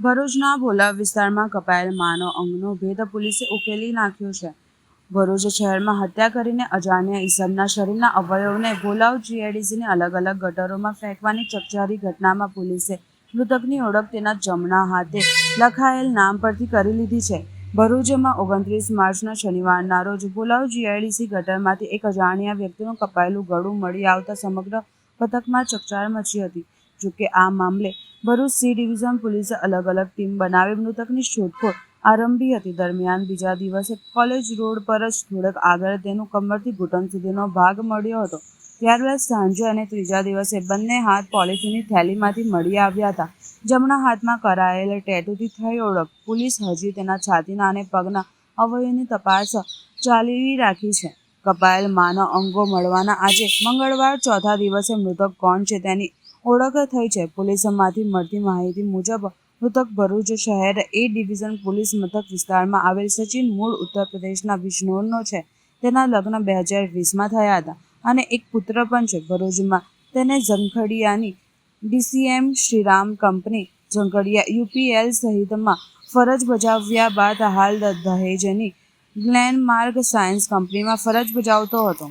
ભરૂચના ભોલા વિસ્તારમાં કપાયેલ માનવ અંગનો ભેદ પોલીસે ઉકેલી નાખ્યો છે. ભરૂચ શહેરમાં હત્યા કરીને અજાણ્યા ઈસમના શરીરના અવયવને ભોલાવ જીઆઈડીસીની અલગ અલગ ગટરોમાં ફેંકવાની ચકચારી ઘટનામાં પોલીસે મૃતકની ઓળખ તેના જમણા હાથે લખાયેલ નામ પરથી કરી લીધી છે. ભરૂચમાં ઓગણત્રીસ માર્ચના શનિવારના રોજ ભોલાવ જીઆઈડીસી ગટરમાંથી એક અજાણ્યા વ્યક્તિનું કપાયેલું ગળું મળી આવતા સમગ્ર પથકમાં ચકચાર મચી હતી. જોકે આ મામલે ભરૂચ સી ડિવિઝન પોલીસે અલગ અલગ ટીમ બનાવી મૃતકની શોધખોળ આરંભી હતી. દરમિયાન બીજા દિવસે કોલેજ રોડ પર જ થોડક આગળ તેનું કમરથી ઘૂંટણ સુધીનો ભાગ મળ્યો હતો. ત્યારબાદ સાંજે અને ત્રીજા દિવસે બંને હાથ પોલિથીનની થેલીમાંથી મળી આવ્યા હતા. જમણા હાથમાં કરાયેલ ટેટુથી થઈ ઓળખ. પોલીસ હજી તેના છાતીના અને પગના અવયવની તપાસ ચાલી રાખી છે. કપાયેલ માનવ અંગો મળવાના આજે મંગળવાર ચોથા દિવસે મૃતક કોણ છે તેની ઓળખ થઈ છે. પોલીસમાંથી મળતી માહિતી મુજબ, મૃતક ભરૂચ શહેર એ ડિવિઝન પોલીસ મથક વિસ્તારમાં આવેલ સચિન મૂળ ઉત્તર પ્રદેશના બિજનોરનો છે. તેના લગ્ન બે હજાર વીસમાં થયા હતા અને એક પુત્ર પણ છે. ભરૂચમાં તેને ઝંખડિયાની DCM Shriram company Jhankhadiya UPL સહિતમાં ફરજ બજાવ્યા બાદ હાલ દહેજની ગ્લેનમાર્ક સાયન્સ કંપનીમાં ફરજ બજાવતો હતો.